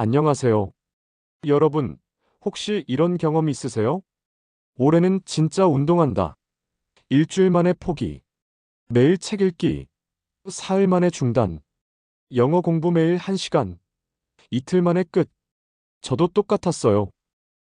안녕하세요. 여러분, 혹시 이런 경험 있으세요? 올해는 진짜 운동한다. 일주일 만에 포기. 매일 책 읽기. 사흘 만에 중단. 영어 공부 매일 1시간. 이틀 만에 끝. 저도 똑같았어요.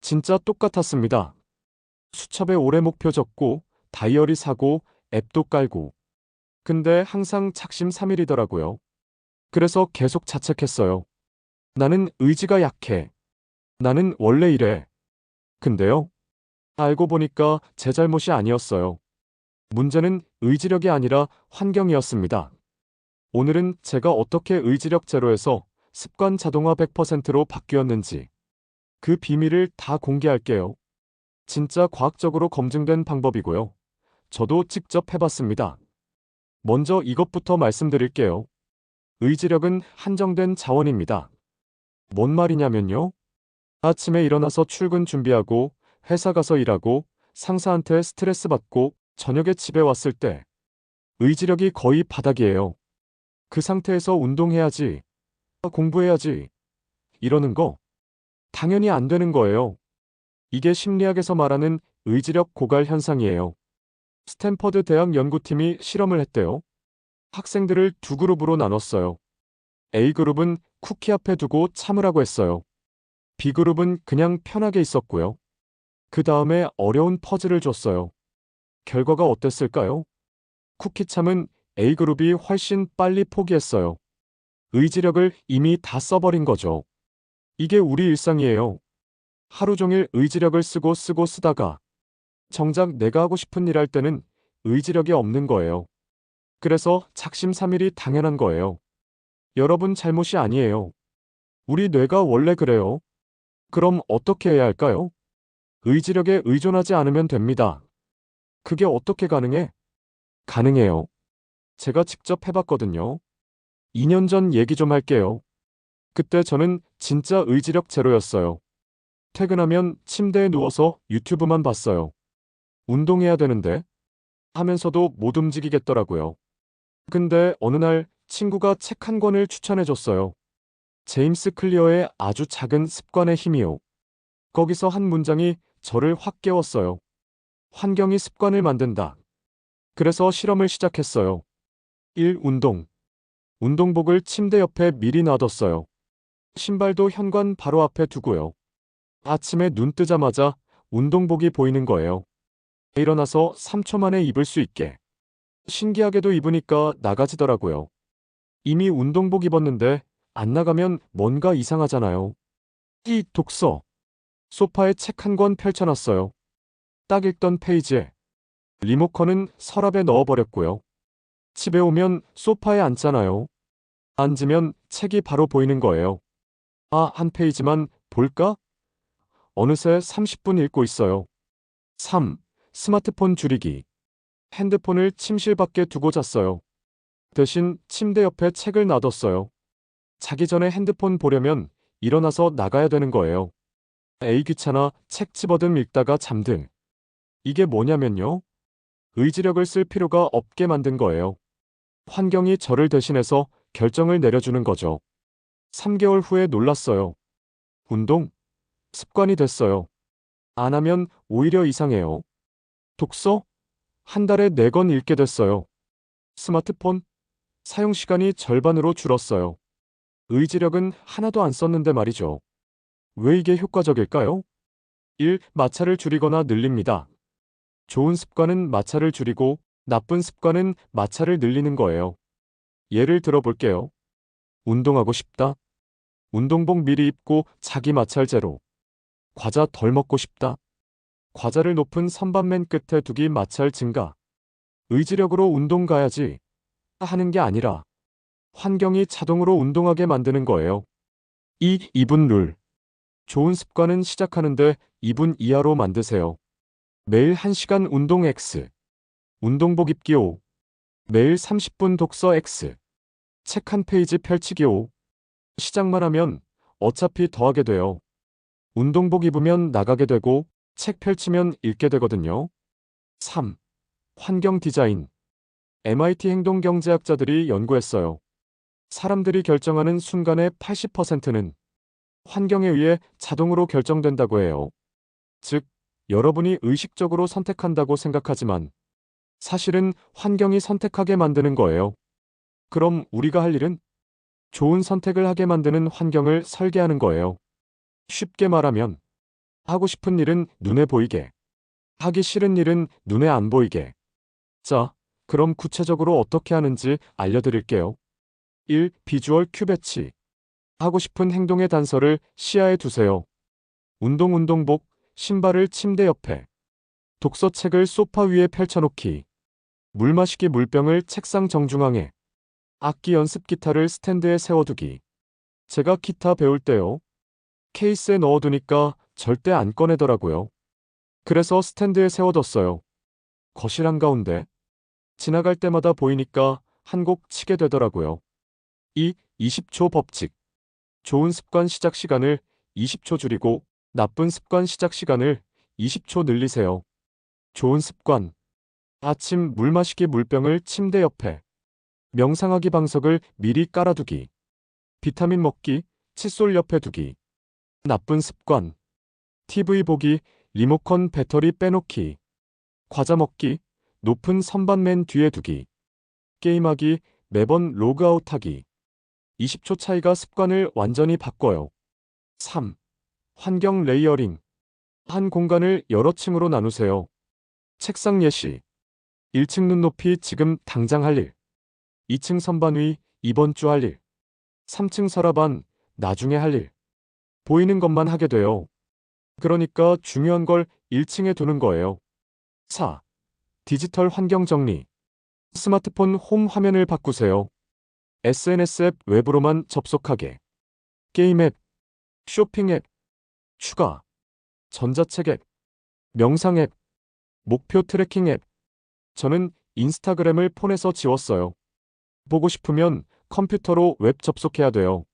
진짜 똑같았습니다. 수첩에 올해 목표 적고, 다이어리 사고, 앱도 깔고. 근데 항상 작심 삼일이더라고요 그래서 계속 자책했어요. 나는 의지가 약해. 나는 원래 이래. 근데요. 알고 보니까 제 잘못이 아니었어요. 문제는 의지력이 아니라 환경이었습니다. 오늘은 제가 어떻게 의지력 제로에서 습관 자동화 100%로 바뀌었는지 그 비밀을 다 공개할게요. 진짜 과학적으로 검증된 방법이고요. 저도 직접 해봤습니다. 먼저 이것부터 말씀드릴게요. 의지력은 한정된 자원입니다. 뭔 말이냐면요. 아침에 일어나서 출근 준비하고 회사 가서 일하고 상사한테 스트레스 받고 저녁에 집에 왔을 때 의지력이 거의 바닥이에요. 그 상태에서 운동해야지, 공부해야지, 이러는 거 당연히 안 되는 거예요. 이게 심리학에서 말하는 의지력 고갈 현상이에요. 스탠퍼드 대학 연구팀이 실험을 했대요. 학생들을 두 그룹으로 나눴어요. A그룹은 쿠키 앞에 두고 참으라고 했어요. B그룹은 그냥 편하게 있었고요. 그 다음에 어려운 퍼즐을 줬어요. 결과가 어땠을까요? 쿠키 참은 A그룹이 훨씬 빨리 포기했어요. 의지력을 이미 다 써버린 거죠. 이게 우리 일상이에요. 하루 종일 의지력을 쓰고 쓰고 쓰다가 정작 내가 하고 싶은 일 할 때는 의지력이 없는 거예요. 그래서 작심삼일이 당연한 거예요. 여러분 잘못이 아니에요. 우리 뇌가 원래 그래요. 그럼 어떻게 해야 할까요? 의지력에 의존하지 않으면 됩니다. 그게 어떻게 가능해? 가능해요. 제가 직접 해봤거든요. 2년 전 얘기 좀 할게요. 그때 저는 진짜 의지력 제로였어요. 퇴근하면 침대에 누워서 유튜브만 봤어요. 운동해야 되는데 하면서도 못 움직이겠더라고요. 근데 어느 날 친구가 책 한 권을 추천해 줬어요. 제임스 클리어의 아주 작은 습관의 힘이요. 거기서 한 문장이 저를 확 깨웠어요. 환경이 습관을 만든다. 그래서 실험을 시작했어요. 1. 운동. 운동복을 침대 옆에 미리 놔뒀어요. 신발도 현관 바로 앞에 두고요. 아침에 눈 뜨자마자 운동복이 보이는 거예요. 일어나서 3초 만에 입을 수 있게. 신기하게도 입으니까 나가지더라고요. 이미 운동복 입었는데 안 나가면 뭔가 이상하잖아요. 이 독서. 소파에 책 한 권 펼쳐놨어요. 딱 읽던 페이지에 리모컨은 서랍에 넣어버렸고요. 집에 오면 소파에 앉잖아요. 앉으면 책이 바로 보이는 거예요. 아, 한 페이지만 볼까? 어느새 30분 읽고 있어요. 3. 스마트폰 줄이기. 핸드폰을 침실 밖에 두고 잤어요. 대신 침대 옆에 책을 놔뒀어요. 자기 전에 핸드폰 보려면 일어나서 나가야 되는 거예요. 에이 귀찮아 책 집어듬 읽다가 잠들. 이게 뭐냐면요. 의지력을 쓸 필요가 없게 만든 거예요. 환경이 저를 대신해서 결정을 내려주는 거죠. 3개월 후에 놀랐어요. 운동? 습관이 됐어요. 안 하면 오히려 이상해요. 독서? 한 달에 4권 읽게 됐어요. 스마트폰? 사용 시간이 절반으로 줄었어요. 의지력은 하나도 안 썼는데 말이죠. 왜 이게 효과적일까요? 1. 마찰을 줄이거나 늘립니다. 좋은 습관은 마찰을 줄이고 나쁜 습관은 마찰을 늘리는 거예요. 예를 들어 볼게요. 운동하고 싶다. 운동복 미리 입고 자기 마찰 제로. 과자 덜 먹고 싶다. 과자를 높은 선반 맨 끝에 두기 마찰 증가. 의지력으로 운동 가야지. 하는 게 아니라 환경이 자동으로 운동하게 만드는 거예요. 2. 2분 룰. 좋은 습관은 시작하는데 2분 이하로 만드세요. 매일 1시간 운동 X. 운동복 입기 5. 매일 30분 독서 X. 책 한 페이지 펼치기 5. 시작만 하면 어차피 더 하게 돼요. 운동복 입으면 나가게 되고 책 펼치면 읽게 되거든요. 3. 환경 디자인. MIT 행동경제학자들이 연구했어요. 사람들이 결정하는 순간의 80%는 환경에 의해 자동으로 결정된다고 해요. 즉, 여러분이 의식적으로 선택한다고 생각하지만 사실은 환경이 선택하게 만드는 거예요. 그럼 우리가 할 일은 좋은 선택을 하게 만드는 환경을 설계하는 거예요. 쉽게 말하면 하고 싶은 일은 눈에 보이게, 하기 싫은 일은 눈에 안 보이게. 자, 그럼 구체적으로 어떻게 하는지 알려드릴게요. 1. 비주얼 큐 배치. 하고 싶은 행동의 단서를 시야에 두세요. 운동 운동복, 신발을 침대 옆에. 독서책을 소파 위에 펼쳐놓기. 물 마시기 물병을 책상 정중앙에. 악기 연습 기타를 스탠드에 세워두기. 제가 기타 배울 때요. 케이스에 넣어두니까 절대 안 꺼내더라고요. 그래서 스탠드에 세워뒀어요. 거실 한가운데. 지나갈 때마다 보이니까 한 곡 치게 되더라고요. 2. 20초 법칙. 좋은 습관 시작 시간을 20초 줄이고 나쁜 습관 시작 시간을 20초 늘리세요. 좋은 습관. 아침 물 마시기 물병을 침대 옆에. 명상하기 방석을 미리 깔아두기. 비타민 먹기, 칫솔 옆에 두기. 나쁜 습관. TV 보기, 리모컨 배터리 빼놓기. 과자 먹기, 높은 선반 맨 뒤에 두기. 게임하기, 매번 로그아웃하기. 20초 차이가 습관을 완전히 바꿔요. 3. 환경 레이어링. 한 공간을 여러 층으로 나누세요. 책상 예시. 1층 눈높이 지금 당장 할 일. 2층 선반 위 이번 주 할 일. 3층 서랍안 나중에 할 일. 보이는 것만 하게 돼요. 그러니까 중요한 걸 1층에 두는 거예요. 4. 디지털 환경 정리. 스마트폰 홈 화면을 바꾸세요. SNS 앱 웹으로만 접속하게. 게임 앱, 쇼핑 앱, 추가, 전자책 앱, 명상 앱, 목표 트래킹 앱. 저는 인스타그램을 폰에서 지웠어요. 보고 싶으면 컴퓨터로 웹 접속해야 돼요.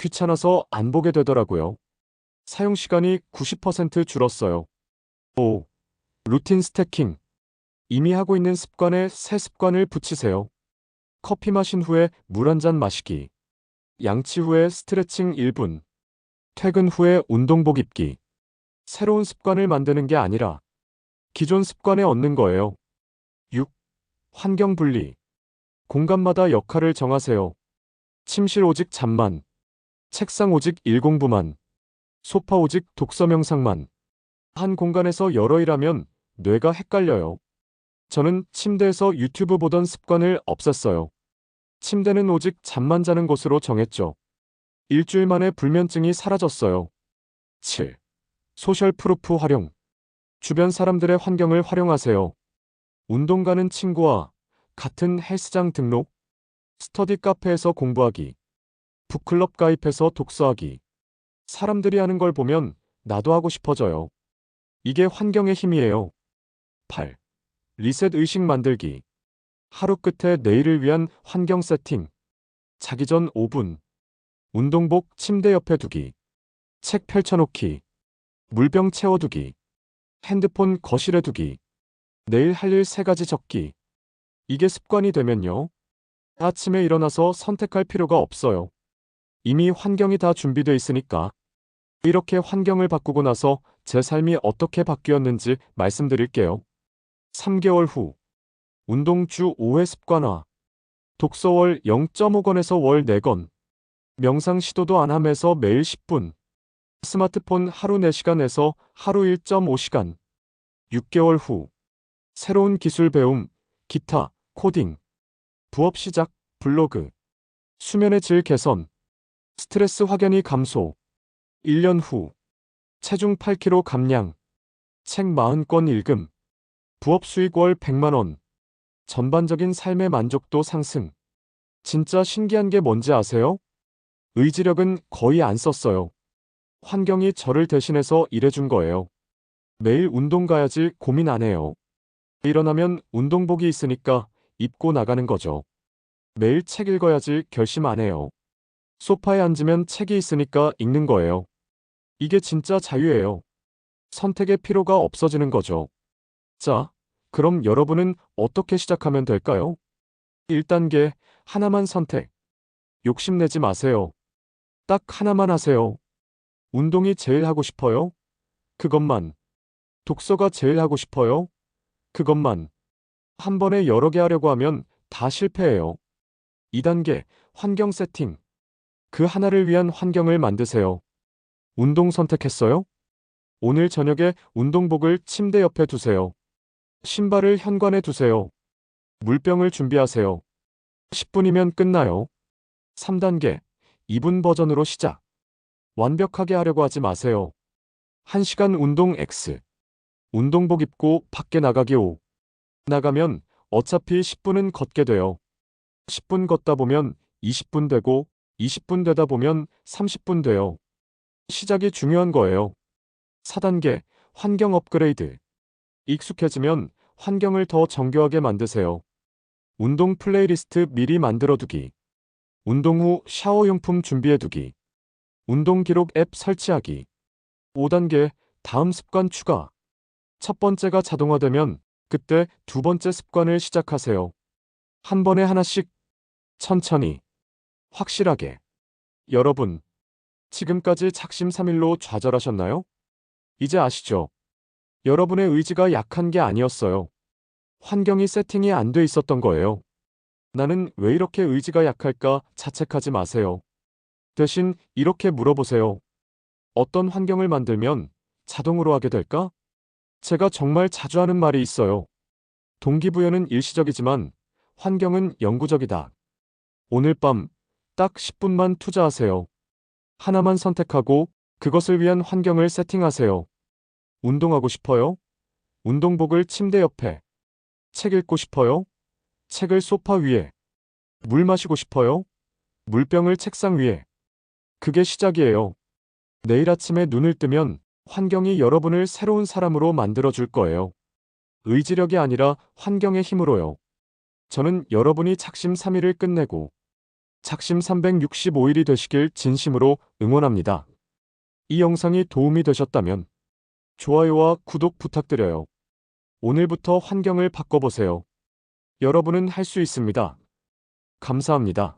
귀찮아서 안 보게 되더라고요. 사용 시간이 90% 줄었어요. 5. 루틴 스태킹. 이미 하고 있는 습관에 새 습관을 붙이세요. 커피 마신 후에 물 한 잔 마시기. 양치 후에 스트레칭 1분. 퇴근 후에 운동복 입기. 새로운 습관을 만드는 게 아니라 기존 습관에 얻는 거예요. 6. 환경 분리. 공간마다 역할을 정하세요. 침실 오직 잠만. 책상 오직 일공부만. 소파 오직 독서 명상만. 한 공간에서 여러 일하면 뇌가 헷갈려요. 저는 침대에서 유튜브 보던 습관을 없앴어요. 침대는 오직 잠만 자는 곳으로 정했죠. 일주일 만에 불면증이 사라졌어요. 7. 소셜 프루프 활용. 주변 사람들의 환경을 활용하세요. 운동 가는 친구와 같은 헬스장 등록, 스터디 카페에서 공부하기, 북클럽 가입해서 독서하기. 사람들이 하는 걸 보면 나도 하고 싶어져요. 이게 환경의 힘이에요. 8. 리셋 의식 만들기. 하루 끝에 내일을 위한 환경 세팅. 자기 전 5분. 운동복 침대 옆에 두기. 책 펼쳐놓기. 물병 채워두기. 핸드폰 거실에 두기. 내일 할 일 세 가지 적기. 이게 습관이 되면요. 아침에 일어나서 선택할 필요가 없어요. 이미 환경이 다 준비되어 있으니까. 이렇게 환경을 바꾸고 나서 제 삶이 어떻게 바뀌었는지 말씀드릴게요. 3개월 후. 운동 주 5회 습관화. 독서월 0.5권에서 월 4권. 명상 시도도 안 함에서 매일 10분. 스마트폰 하루 4시간에서 하루 1.5시간. 6개월 후. 새로운 기술 배움, 기타, 코딩. 부업 시작, 블로그. 수면의 질 개선. 스트레스 확연히 감소. 1년 후. 체중 8kg 감량. 책 40권 읽음. 부업 수익 월 100만원. 전반적인 삶의 만족도 상승. 진짜 신기한 게 뭔지 아세요? 의지력은 거의 안 썼어요. 환경이 저를 대신해서 일해준 거예요. 매일 운동 가야지 고민 안 해요. 일어나면 운동복이 있으니까 입고 나가는 거죠. 매일 책 읽어야지 결심 안 해요. 소파에 앉으면 책이 있으니까 읽는 거예요. 이게 진짜 자유예요. 선택의 필요가 없어지는 거죠. 자, 그럼 여러분은 어떻게 시작하면 될까요? 1단계, 하나만 선택. 욕심내지 마세요. 딱 하나만 하세요. 운동이 제일 하고 싶어요? 그것만. 독서가 제일 하고 싶어요? 그것만. 한 번에 여러 개 하려고 하면 다 실패해요. 2단계, 환경 세팅. 그 하나를 위한 환경을 만드세요. 운동 선택했어요? 오늘 저녁에 운동복을 침대 옆에 두세요. 신발을 현관에 두세요. 물병을 준비하세요. 10분이면 끝나요. 3단계, 2분 버전으로 시작. 완벽하게 하려고 하지 마세요. 1시간 운동 X. 운동복 입고 밖에 나가기 5. 나가면 어차피 10분은 걷게 돼요. 10분 걷다 보면 20분 되고 20분 되다 보면 30분 돼요. 시작이 중요한 거예요. 4단계 환경 업그레이드. 익숙해지면 환경을 더 정교하게 만드세요. 운동 플레이리스트 미리 만들어두기. 운동 후 샤워용품 준비해두기. 운동 기록 앱 설치하기. 5단계 다음 습관 추가. 첫 번째가 자동화되면 그때 두 번째 습관을 시작하세요. 한 번에 하나씩 천천히 확실하게. 여러분, 지금까지 작심 삼일로 좌절하셨나요? 이제 아시죠? 여러분의 의지가 약한 게 아니었어요. 환경이 세팅이 안 돼 있었던 거예요. 나는 왜 이렇게 의지가 약할까 자책하지 마세요. 대신 이렇게 물어보세요. 어떤 환경을 만들면 자동으로 하게 될까? 제가 정말 자주 하는 말이 있어요. 동기부여는 일시적이지만 환경은 영구적이다. 오늘 밤 딱 10분만 투자하세요. 하나만 선택하고 그것을 위한 환경을 세팅하세요. 운동하고 싶어요? 운동복을 침대 옆에. 책 읽고 싶어요? 책을 소파 위에. 물 마시고 싶어요? 물병을 책상 위에. 그게 시작이에요. 내일 아침에 눈을 뜨면 환경이 여러분을 새로운 사람으로 만들어줄 거예요. 의지력이 아니라 환경의 힘으로요. 저는 여러분이 작심 3일을 끝내고 작심 365일이 되시길 진심으로 응원합니다. 이 영상이 도움이 되셨다면 좋아요와 구독 부탁드려요. 오늘부터 환경을 바꿔보세요. 여러분은 할 수 있습니다. 감사합니다.